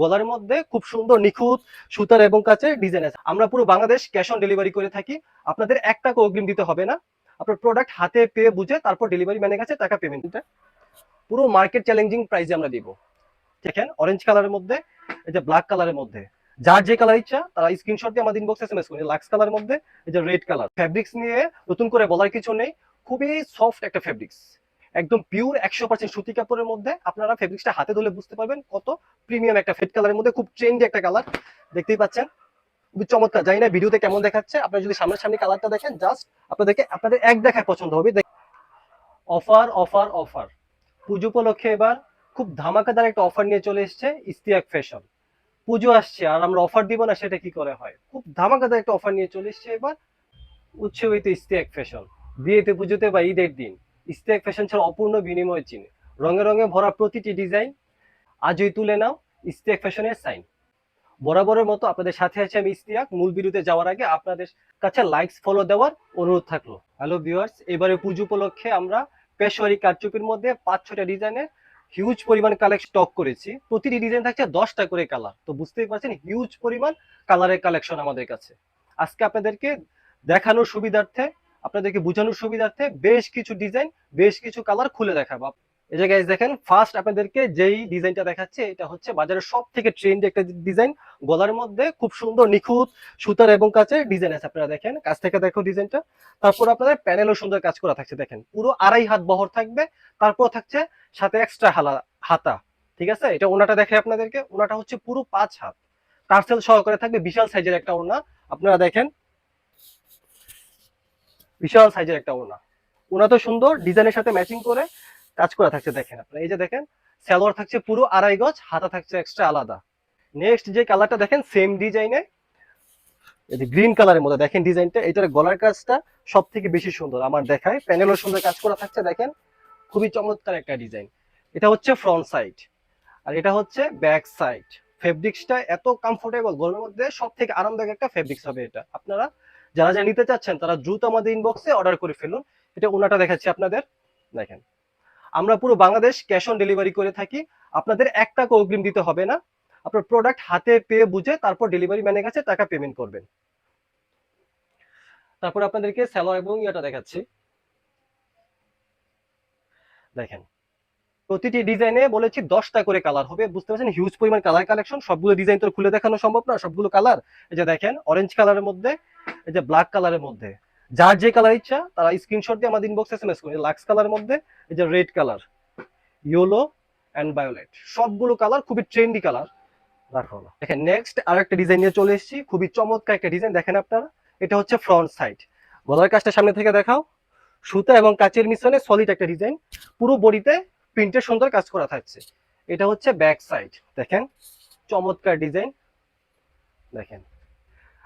গলার মধ্যে খুব সুন্দর নিখুঁত সুতার এবং কাচের ডিজাইন আছে। আমরা পুরো বাংলাদেশ ক্যাশ অন ডেলিভারি করে থাকি। আপনাদের এক টাকা অগ্রিম দিতে হবে না। আপনার প্রোডাক্ট হাতে পেয়ে বুঝে তারপর ডেলিভারি ম্যানের কাছে টাকা পেমেন্টটা পুরো মার্কেট চ্যালেঞ্জিং প্রাইসে আমরা দিব। দেখেন অরেঞ্জ কালারের মধ্যে, এই যে ব্ল্যাক কালারের মধ্যে। যার যে কালার ইচ্ছা, তারা স্ক্রিনশট দিয়ে আমাদের ইনবক্সে এসএমএস করুন লাক্স কালারের মধ্যে, এই যে রেড কালার ফেব্রিক্স নিয়ে নতুন করে বলার কিছু নেই। খুবই সফট একটা ফেব্রিক্স একদম পিওর একশো পার্সেন্ট সুতি কাপড়ের মধ্যে আপনারা ফেব্রিক্সটা হাতে ধরে বুঝতে পারবেন কত প্রিমিয়াম একটা ফেড কালারের মধ্যে, খুব ট্রেন্ডি একটা কালার দেখতেই পাচ্ছেন। খুবই চমৎকার, জানি না ভিডিওতে কেমন দেখাচ্ছে, আপনারা যদি সামনাসামনি কালারটা দেখেন জাস্ট আপনাদেরকে, আপনাদের এক দেখায় পছন্দ হবে। অফার অফার অফার পুজো উপলক্ষে এবার খুব ধামাকাদার একটা অফার নিয়ে চলে এসেছে ইস্তিয়াক ফ্যাশন পুজো আসছে, আর আমরা অফার দিব না, সেটা কি করে হয়? খুব ধামাকাদার একটা অফার নিয়ে চলে এসেছে এবার উৎসবিত ইস্তিয়াক ফ্যাশন বিয়েতে, পুজোতে বা ঈদের দিন। ইস্তিয়াক ফ্যাশন ছাড়া অপূর্ণ বিনিময় চিনে। রঙে রঙে ভরা প্রতিটি ডিজাইন আজই তুলে নাও ইস্তিয়াক ফ্যাশনের সাইন। বরাবরের মতো আপনাদের সাথে আছে আমি ইস্তিয়াক মূল বিরুদ্ধে যাওয়ার আগে আপনাদের কাছে লাইকস ফলো দেওয়ার অনুরোধ থাকল। হ্যালো ভিউয়ার্স এবারে পুজো উপলক্ষে আমরা পেশোয়ারি কারচুপির মধ্যে পাঁচ ছটা ডিজাইনের হিউজ পরিমাণ কালেকশন স্টক করেছি। প্রতিটি ডিজাইন থাকছে দশটা করে কালার তো বুঝতেই পারছেন হিউজ পরিমাণ কালারের কালেকশন আমাদের কাছে। আজকে আপনাদেরকে দেখানোর সুবিধার্থে আপনাদেরকে বোঝানোর সুবিধার্থে বেশ কিছু ডিজাইন বেশ কিছু কালার খুলে দেখাবো। এই যে guys দেখেন ফার্স্ট আপনাদেরকে যেই ডিজাইনটা দেখাচ্ছে, এটা হচ্ছে বাজারের সব থেকে ট্রেন্ড একটা ডিজাইন গলার মধ্যে খুব সুন্দর নিখুঁত সুতার এবং কাচের ডিজাইন আছে, আপনারা দেখেন। কাছ থেকে দেখো ডিজাইনটা তারপর আপনাদের প্যানেলও সুন্দর কাজ করা থাকছে, দেখেন। পুরো আড়াই হাত বহর থাকবে, তারপর থাকছে সাথে এক্সট্রা হালা, হাতা, ঠিক আছে? এটা ওনাটা দেখে আপনাদেরকে। ওনাটা হচ্ছে পুরো পাঁচ হাত। টার্সেল সহকারে থাকবে, বিশাল সাইজের একটা ওনা আপনারা দেখেন বিশাল সাইজের একটা ওনা ওনা তো সুন্দর, ডিজাইনের সাথে ম্যাচিং করে কাজ করা থাকছে দেখেন আপনারা। এই যে দেখেন, সালোয়ার থাকছে পুরো আড়াই গজ, হাতা থাকছে এক্সট্রা আলাদা। নেক্সট যে কালারটা দেখেন সেম ডিজাইনে এই গ্রিন কালারের মধ্যে দেখেন ডিজাইনটা এটার গলার কাজটা সব থেকে বেশি সুন্দর। আমার দেখায় প্যানেলও সুন্দর কাজ করা থাকছে, দেখেন। খুবই চমৎকার একটা ডিজাইন এটা হচ্ছে ফ্রন্ট সাইড আর এটা হচ্ছে ব্যাক সাইড ফেব্রিক্সটা এত কমফোর্টেবল গরমের মধ্যে সব থেকে আরামদায়ক একটা ফেব্রিক্স হবে এটা। আপনারা যারা যারা নিতে চাচ্ছেন, তারা দ্রুত আমাদের ইনবক্সে অর্ডার করে ফেলুন। এটা ওনাটা দেখাচ্ছি আপনাদের। দেখেন, আমরা পুরো বাংলাদেশ ক্যাশ অন ডেলিভারি করে থাকি। আপনাদের এক টাকা অগ্রিম দিতে হবে না। আপনার প্রোডাক্ট হাতে পেয়ে বুঝে তারপর ডেলিভারি ম্যানের কাছে টাকা পেমেন্ট করবেন। তারপর আপনাদেরকে স্যালোয়ার এবং ইয়েটা দেখাচ্ছি। দেখেন, প্রতিটি ডিজাইনে বলেছি দশটা করে কালার হবে। বুঝতে পারছেন? হিউজ পরিমাণ কালার কালেকশন সবগুলো ডিজাইন তো খুলে দেখানো সম্ভব না। সবগুলো কালার এই যে দেখেন অরেঞ্জ কালারের মধ্যে এই যে ব্ল্যাক কালারের মধ্যে। যার যে কালার ইচ্ছা, তারা স্ক্রিনশট দিয়ে আমাদের ইনবক্স এসএমএস করে। লাক্স কালারের মধ্যে, এই যে red colour yellow and violet সবগুলো কালার খুবই ট্রেন্ডি কালার রাখো না। দেখেন নেক্সট আর একটা ডিজাইন নিয়ে চলে এসেছি। খুবই চমৎকার একটা ডিজাইন দেখেন আপনারা, এটা হচ্ছে ফ্রন্ট সাইড গলার কাজটা সামনে থেকে দেখাও। সুতা এবং কাচের মিশ্রণে সলিড একটা ডিজাইন পুরো বডিতে প্রিন্টের সুন্দর কাজ করা থাকছে। এটা হচ্ছে ব্যাক সাইড দেখেন, চমৎকার ডিজাইন দেখেন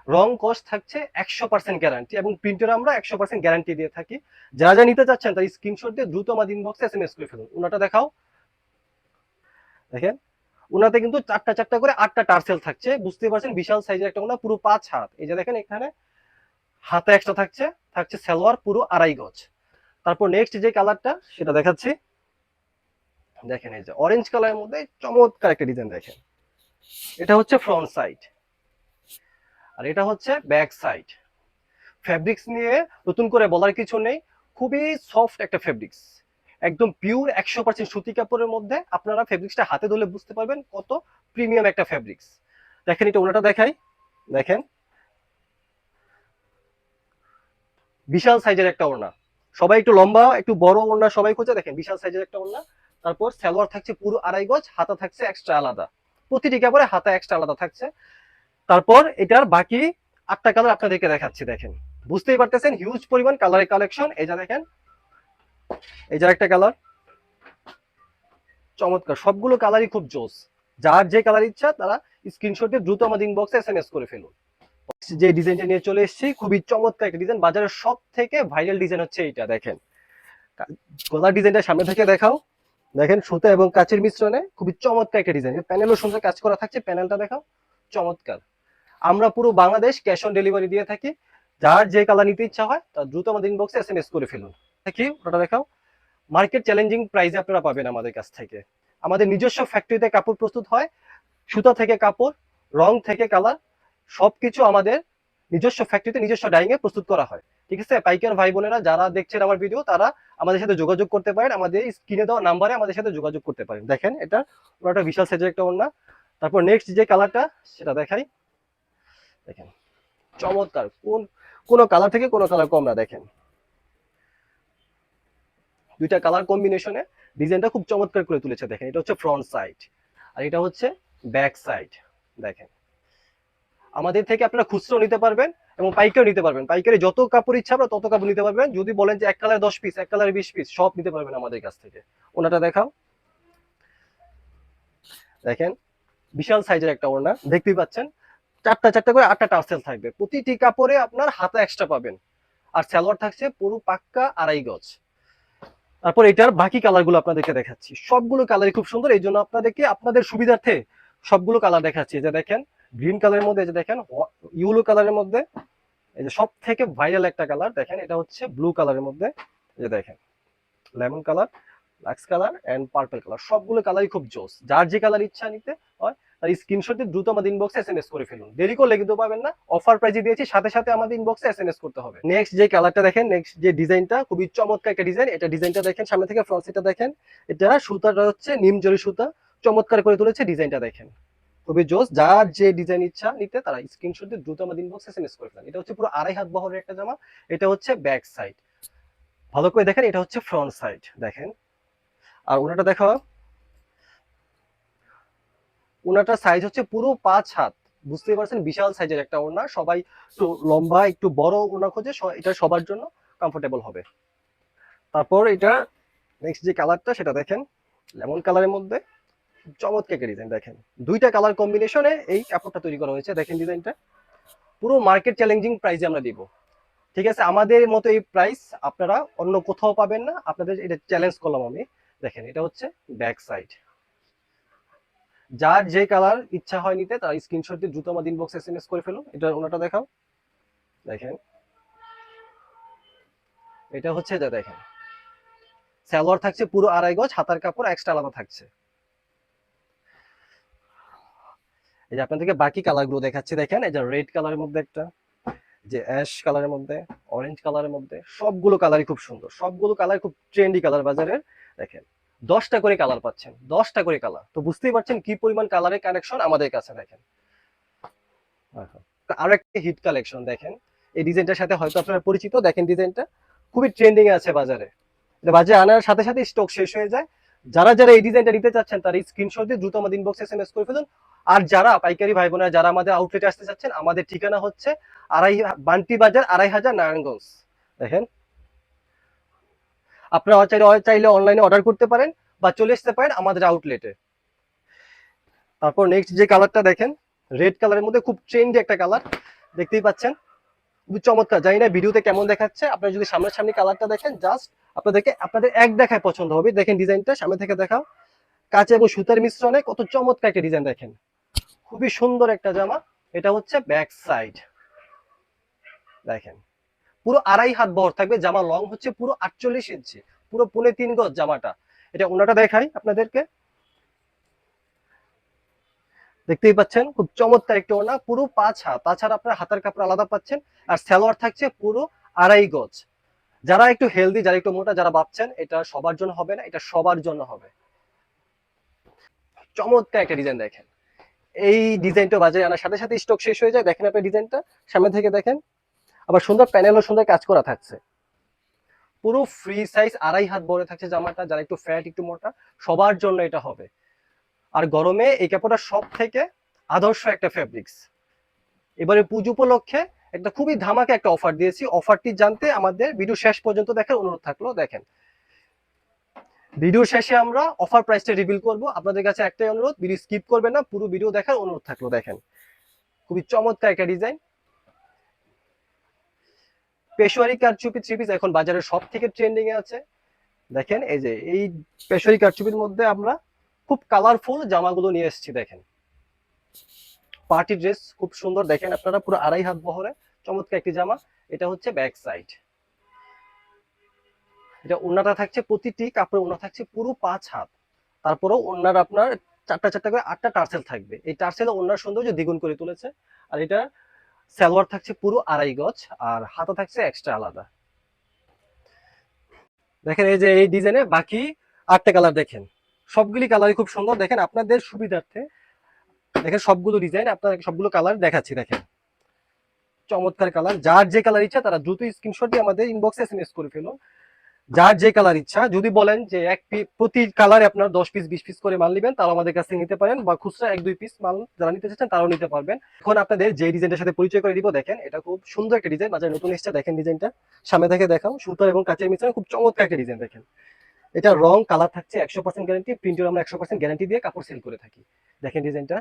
রং কস্ট থাকছে একশো পার্সেন্ট গ্যারান্টি এবং প্রিন্টের আমরা একশো পার্সেন্ট গ্যারান্টি দিয়ে থাকি। যারা যা নিতে চাচ্ছেন, তার স্ক্রিনশট দিয়ে দ্রুত আমাদের ইনবক্সে এস এম এস করে ফেলুন। ওনাটা দেখাও। দেখেন ওনাতে কিন্তু চারটা চারটা করে আটটা টার্সেল থাকছে। বুঝতে পারছেন, বিশাল সাইজের একটা ওনা পুরো পাঁচ হাত। এই যে দেখেন, এখানে হাতে এক্সট্রা থাকছে থাকছে সালোয়ার, পুরো আড়াই গজ। তারপর নেক্সট যে কালারটা সেটা দেখাচ্ছি। দেখেন, এই যে অরেঞ্জ কালারের মধ্যে চমৎকার একটা ডিজাইন দেখেন। এটা হচ্ছে ফ্রন্ট সাইড আর এটা হচ্ছে ব্যাক সাইড ফেব্রিক্স নিয়ে নতুন করে বলার কিছু নেই, খুবই সফট একটা ফেব্রিক্স একদম পিওর একশো পার্সেন্ট সুতি কাপড়ের মধ্যে আপনারা ফেব্রিক্সটা হাতে ধরে বুঝতে পারবেন কত প্রিমিয়াম একটা ফেব্রিক্স দেখেন এটা ওনাটা দেখাই। দেখেন। বিশাল সাইজের একটা ওড়না। সবাই একটু লম্বা, একটু বড় ওড়না সবাই খোঁজে। দেখেন, বিশাল সাইজের একটা ওড়না। তারপর সালোয়ার থাকছে পুরো আড়াই গজ, হাতা থাকছে এক্সট্রা আলাদা। প্রতিটি কাপড়ে হাতা এক্সট্রা আলাদা থাকছে। তারপর এটার বাকি আটটা কালার আপনাদেরকে দেখাচ্ছি, দেখেন। বুঝতেই পারতেছেন হিউজ পরিমাণ কালারের কালেকশন এই যা দেখেন, এই যা একটা কালার চমৎকার, সবগুলো কালারই খুব জোস। যার যে কালার ইচ্ছা, তারা স্ক্রিনশট দিয়ে দ্রুত আমাদের ইনবক্সে এস এম এস করে ফেলুন। যে ডিজাইনটা নিয়ে চলে এসেছি, খুবই চমৎকার একটা ডিজাইন বাজারের সব থেকে ভাইরাল ডিজাইন হচ্ছে এইটা, দেখেন। গলার ডিজাইনটা সামনে থেকে দেখাও। দেখেন, সুতা এবং কাচের মিশ্রণে খুবই চমৎকার একটা ডিজাইন প্যানেলও সুন্দর কাজ করা থাকছে প্যানেলটা দেখাও। চমৎকার। আমরা পুরো বাংলাদেশ ক্যাশ অন ডেলিভারি দিয়ে থাকি। যার যে কালার নিতে ইচ্ছা হয় তার দ্রুত আমাদের ইনবক্সে এস এম এস করে ফেলুন। দেখি ওটা দেখাও। মার্কেট চ্যালেঞ্জিং প্রাইসে আপনারা পাবেন আমাদের কাছ থেকে। আমাদের নিজস্ব ফ্যাক্টরিতে কাপড় প্রস্তুত হয়, সুতা থেকে কাপড়, রং থেকে কালার সবকিছু আমাদের নিজস্ব ফ্যাক্টরিতে নিজস্ব ডাইং এ প্রস্তুত করা হয়। ঠিক আছে? পাইকার ভাই বোনেরা যারা দেখছেন আমার ভিডিও তারা আমাদের সাথে যোগাযোগ করতে পারেন। আমাদের স্ক্রিনে দেওয়া নাম্বারে আমাদের সাথে যোগাযোগ করতে পারেন। দেখেন, এটা ওনাটা বিশাল সাইজের একটা ওড়না। তারপর নেক্সট যে কালারটা সেটা দেখাই। দেখেন। চমৎকার। কোন কোন কালার থেকে কোন কালার কম না, দেখেন। দুইটা কালার কম্বিনেশনে ডিজাইনটা খুব চমৎকার করে তুলেছে, দেখেন। এটা হচ্ছে ফ্রন্ট সাইড আর এটা হচ্ছে ব্যাক সাইড দেখেন। আমাদের থেকে আপনারা খুচরো নিতে পারবেন এবং পাইকারি নিতে পারবেন। পাইকারি যত কাপড় ইচ্ছা আপনারা তত কাপড় নিতে পারবেন। যদি বলেন যে এক কালার দশ পিস এক কালার বিশ পিস সব নিতে পারবেন আমাদের কাছ থেকে। ওনাটা দেখাও। দেখেন, বিশাল সাইজের একটা ওড়না। দেখতেই পাচ্ছেন চারটা চারটা করে আটটা টার্সেল থাকবে। প্রতিটি কাপড়ে আপনার হাতে এক্সট্রা পাবেন। আর সালোয়ার থাকছে পুরো পাক্কা আড়াই গজ। তারপর এটার বাকি কালারগুলো আপনাদেরকে দেখাচ্ছি। সবগুলো কালারই খুব সুন্দর, এই জন্য আপনাদেরকে আপনাদের সুবিধার্থে সবগুলো কালার দেখাচ্ছি। যে দেখেন গ্রিন কালারের মধ্যে যে দেখেন ইউলো কালারের মধ্যে, এই যে সব থেকে ভাইরাল একটা কালার দেখেন, এটা হচ্ছে ব্লু কালারের মধ্যে যে দেখেন lemon colour lux colour and purple colour সবগুলো কালারই খুব জোস। যার যে কালার ইচ্ছা নিতে হয় তার স্ক্রিনশট দিয়ে দ্রুত আমাদের ইনবক্সে এসএমএস করে ফেলুন। দেরি করলে কিন্তু পাবেন না। অফার প্রাইজে দিয়েছি, সাথে সাথে আমাদের ইনবক্সে এসএমএস করতে হবে। নেক্সট যে কালারটা দেখেন নেক্সট যে ডিজাইনটা খুবই চমৎকার একটা ডিজাইন এটা ডিজাইনটা দেখেন, সামনে থেকে ফ্রন্ট সাইডটা দেখেন। এটা সুতাটা হচ্ছে নিম জরি সুতা। চমৎকার করে তুলেছে ডিজাইনটা দেখেন। খুবই জোস। যার যে ডিজাইন ইচ্ছা নিতে, তারা স্ক্রিনশট দিয়ে দ্রুত আমাদের ইনবক্সে এসএমএস করে ফেলেন। এটা হচ্ছে পুরো আড়াই হাত বহরের একটা জামা। এটা হচ্ছে ব্যাক সাইড ভালো করে দেখেন, এটা হচ্ছে ফ্রন্ট সাইড দেখেন। আর ওনাটা দেখা ওনাটার সাইজ হচ্ছে পুরো পাঁচ হাত। বুঝতেই পারছেন, বিশাল সাইজের একটা ওড়না। সবাই একটু লম্বা, একটু বড় ওড়না খোঁজে এটা সবার জন্য কমফোর্টেবল হবে। তারপর এটা নেক্সট যে কালারটা সেটা দেখেন। লেমন কালারের মধ্যে চমৎকার ডিজাইন দেখেন। দুইটা কালার কম্বিনেশনে এই কাপড়টা তৈরি করা হয়েছে। দেখেন ডিজাইনটা পুরো মার্কেট চ্যালেঞ্জিং প্রাইসে আমরা দিব। ঠিক আছে, আমাদের মতো এই প্রাইস আপনারা অন্য কোথাও পাবেন না। আপনাদের এটা চ্যালেঞ্জ করলাম আমি। দেখেন, এটা হচ্ছে ব্যাক সাইড যার যে কালার ইচ্ছা হয় নিতে, তার স্ক্রিনশট দিয়ে দ্রুত আমাদের ইনবক্স এসএমএস করে ফেলো। এটা ওনাটা দেখাও। দেখেন। এটা হচ্ছে এটা দেখেন। সালোয়ার থাকছে পুরো আড়াই গজ, হাতার কাপড় এক্সট্রা আলাদা থাকছে। এই যে আপনাদেরকে বাকি কালারগুলো দেখাচ্ছি, দেখেন, এই যে রেড কালারের মধ্যে একটা, যে অ্যাশ কালারের মধ্যে অরেঞ্জ কালারের মধ্যে, সবগুলো কালারই খুব সুন্দর। সবগুলো কালার খুব ট্রেন্ডি কালার বাজারের। দেখেন। দশটা করে কালার পাচ্ছেন দশটা করে কালার তো বুঝতেই পারছেন কি পরিমাণ কালারের কালেকশন আমাদের কাছে দেখেন। আরও একটা হিট কালেকশন দেখেন। এই ডিজাইনটার সাথে হয়তো আপনারা পরিচিত দেখেন ডিজাইনটা খুবই ট্রেন্ডিং আছে বাজারে। বাজারে আনার সাথে সাথে স্টক শেষ হয়ে যায়। যারা যারা এই ডিজাইনটা নিতে চাচ্ছেন তারা স্ক্রিনশট দিয়ে দ্রুত আমাদের ইনবক্স এসএমএস করে ফেলুন। আর যারা পাইকারি ভাই বোনেরা যারা আমাদের আউটলেটে আসতে চাচ্ছেন আমাদের ঠিকানা হচ্ছে আড়াই বান্টি বাজার আড়াই হাজার নারায়ণগঞ্জ। দেখেন আপনারা চাইলে চাইলে অনলাইনে অর্ডার করতে পারেন বা চলে আসতে পারেন আমাদের আউটলেটে তারপর নেক্সট যে কালারটা দেখেন রেড কালারের মধ্যে খুব ট্রেন্ডি একটা কালার দেখতেই পাচ্ছেন। খুব চমৎকার, জানি না ভিডিওতে কেমন দেখাচ্ছে, আপনারা যদি সামনাসামনি কালারটা দেখেন জাস্ট আপনাদেরকে, আপনাদের এক দেখায় পছন্দ হবে। দেখেন ডিজাইনটা সামনে থেকে দেখাও। কাঁচা এবং সুতার মিশ্রণে কত চমৎকার একটা ডিজাইন দেখেন। খুবই সুন্দর একটা জামা, এটা হচ্ছে ব্যাক সাইড দেখেন। পুরো আড়াই হাত বহর থাকবে, জামা লং হচ্ছে পুরো আটচল্লিশ ইঞ্চি পুরো পুনে তিন গজ জামাটা। এটা ওনাটা দেখাই আপনাদেরকে। দেখতেই পাচ্ছেন, খুব চমৎকার একটা ওনা, পুরো পাঁচ হাত। তাছাড়া আপনার হাতের কাপড় আলাদা পাচ্ছেন, আর সালোয়ার থাকছে পুরো আড়াই গজ। যারা একটু হেলদি যারা একটু মোটা, যারা ভাবছেন এটা সবার জন্য হবে না, এটা সবার জন্য হবে। চমৎকার একটা ডিজাইন দেখেন। এই ডিজাইনটা বাজারে আনার সাথে সাথে স্টক শেষ হয়ে যায়। দেখেন আপনার ডিজাইনটা সামনে থেকে দেখেন। আবার সুন্দর প্যানেলও সুন্দর কাজ করা থাকছে। পুরো ফ্রি সাইজ আড়াই হাত বড় থাকছে জামাটা, যারা একটু ফ্যাট একটু মোটা, সবার জন্য এটা হবে। আর গরমে এই কাপড়টা সব থেকে আদর্শ একটা ফেব্রিক্স এবারে পুজো উপলক্ষে একটা খুবই ধামাকে একটা অফার দিয়েছি। অফারটি জানতে আমাদের ভিডিও শেষ পর্যন্ত দেখার অনুরোধ থাকল, দেখেন। ভিডিও শেষে আমরা অফার প্রাইসটা রিভিল করব। আপনাদের কাছে একটাই অনুরোধ ভিডিও স্কিপ করবেন না, পুরো ভিডিও দেখার অনুরোধ থাকল, দেখেন। খুবই চমৎকার একটা ডিজাইন পেশোয়ারি কারচুপি থ্রি পিস এখন বাজারে সব থেকে ট্রেন্ডিং আছে। দেখেন, এই যে, এই পেশোয়ারি কারচুপির মধ্যে আমরা খুব কালারফুল জামাগুলো নিয়ে এসেছি, দেখেন। পার্টি ড্রেস খুব সুন্দর। দেখেন আপনারা পুরো আড়াই হাত বহরে চমৎকার একটি জামা। এটা হচ্ছে ব্যাক সাইড এটা ওনাটা থাকছে প্রতিটি কাপড়ে ওনা থাকছে পুরো পাঁচ হাত। তারপরেও ওনার আপনার চারটা চারটা করে আটটা টার্সেল থাকবে। এই টার্সেল ওনার সৌন্দর্য দ্বিগুণ করে তুলেছে। আর এটা সালোয়ার থাকছে পুরো আড়াই গজ আর হাতা থাকছে এক্সট্রা আলাদা। দেখেন এই যে এই ডিজাইনে বাকি আটটা কালার দেখেন। সবগুলি কালারই খুব সুন্দর। দেখেন আপনাদের সুবিধার্থে দেখেন সবগুলো ডিজাইন আপনার সবগুলো কালার দেখাচ্ছি, দেখেন। চমৎকার কালার যার যে কালার ইচ্ছা তারা দ্রুত স্ক্রিনশট দিয়ে আমাদের ইনবক্সে এসএমএস করে ফেলুন যার যে কালার ইচ্ছা, যদি বলেন যে এক প্রতি কালারে আপনার দশ পিস বিশ পিস করে মাল নেবেন, তাও আমাদের কাছ নিতে পারেন বা খুচরা এক, দুই পিস মাল যারা নিতে চাচ্ছেন, তারাও নিতে পারবেন। এখন আপনাদের যে ডিজাইনটার সাথে পরিচয় করে দিব, দেখেন, এটা খুব সুন্দর একটা ডিজাইন বাজারে নতুন এসেছে, দেখেন ডিজাইনটা সামনে থেকে দেখাও, সুতার এবং কাচের মিশ্রণে, খুব চমৎকার একটা ডিজাইন দেখেন। এটা রং কালার থাকছে একশো পার্সেন্ট গ্যারান্টি প্রিন্টের আমরা একশো পার্সেন্ট গ্যারান্টি দিয়ে কাপড় সেল করে থাকি। দেখেন ডিজাইনটা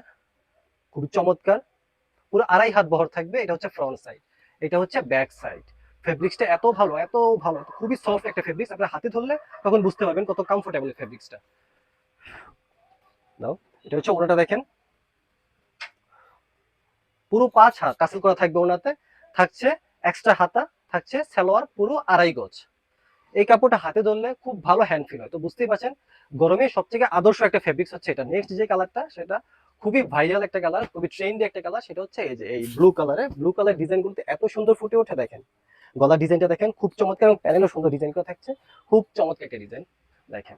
খুব চমৎকার। পুরো আড়াই হাত বহর থাকবে, এটা হচ্ছে ফ্রন্ট সাইড এটা হচ্ছে ব্যাক সাইড ফেব্রিক্সটা এত ভালো এত ভালো, খুবই সফট একটা ফেব্রিক্স আপনার হাতে ধরলে তখন বুঝতে পারবেন কত কমফোর্টেবল ফেব্রিক্সটা দাও এটা হচ্ছে ওনাটা দেখেন। পুরো পাঁচ হাত কাসেল করা থাকবে ওনাতে থাকছে এক্সট্রা হাতা, থাকছে সালোয়ার, পুরো আড়াই গজ। এই কাপড়টা হাতে ধরলে খুব ভালো হ্যান্ড ফিল হয়। তো বুঝতেই পারছেন, গরমে সবথেকে আদর্শ একটা ফেব্রিক্স হচ্ছে এটা। নেক্সট যে কালারটা সেটা খুবই ভাইরাল একটা কালার খুবই ট্রেন্ডি একটা কালার সেটা হচ্ছে এই যে, এই ব্লু কালারে ব্লু কালার ডিজাইনগুলোতে এত সুন্দর ফুটে ওঠে, দেখেন। গলার ডিজাইনটা দেখেন, খুব চমৎকার এবং প্যানেলও সুন্দর ডিজাইন করা থাকছে। খুব চমৎকার একটা ডিজাইন, দেখেন।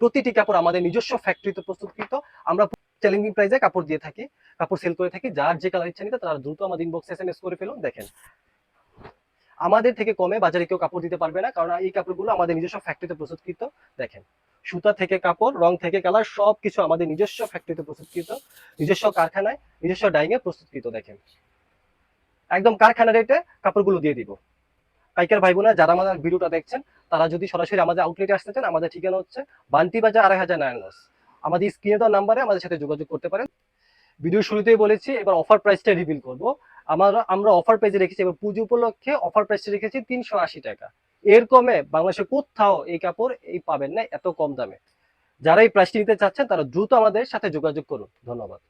প্রতিটি কাপড় আমাদের নিজস্ব ফ্যাক্টরিতে প্রস্তুতকৃত। আমরা চ্যালেঞ্জিং প্রাইসে কাপড় দিয়ে থাকি, কাপড় সেল করে থাকি, যার যে কালার ইচ্ছা নিতে তারা দ্রুত আমাদের ইনবক্সে এসএমএস করে ফেলুন, দেখেন। আমাদের থেকে কমে বাজারে কেউ কাপড় দিতে পারবে না, কারণ এই কাপড়গুলো আমাদের নিজস্ব ফ্যাক্টরিতে প্রস্তুতকৃত, দেখেন। সুতা থেকে কাপড়, রং থেকে কালার সব কিছু আমাদের নিজস্ব ফ্যাক্টরিতে প্রস্তুতকৃত, নিজস্ব কারখানায়, নিজস্ব ডাইং এ প্রস্তুতকৃত, দেখেন। একদম কারখানা রেটে কাপড়গুলো দিয়ে দিব। পাইকার ভাই বোনেরা যারা আমাদের ভিডিওটা দেখছেন, তারা যদি সরাসরি আমাদের আউটলেটে আসতে চান, আমাদের ঠিকানা হচ্ছে বান্টি বাজার আড়াই হাজার নারায়ণগঞ্জ আমাদের স্ক্রিনে দেওয়া নাম্বারে আমাদের সাথে যোগাযোগ করতে পারেন। ভিডিও শুরুতেই বলেছি, এবার অফার প্রাইসটা রিভিল করব। আমরা আমরা অফার প্রাইসে রেখেছি, এবার পুজো উপলক্ষে অফার প্রাইসে রেখেছি তিনশো আশি টাকা। এর কমে বাংলাদেশে কোথাও এই কাপড় এই পাবেন না, এত কম দামে। যারা এই প্রাইসটি নিতে চাচ্ছেন, তারা দ্রুত আমাদের সাথে যোগাযোগ করুন। ধন্যবাদ।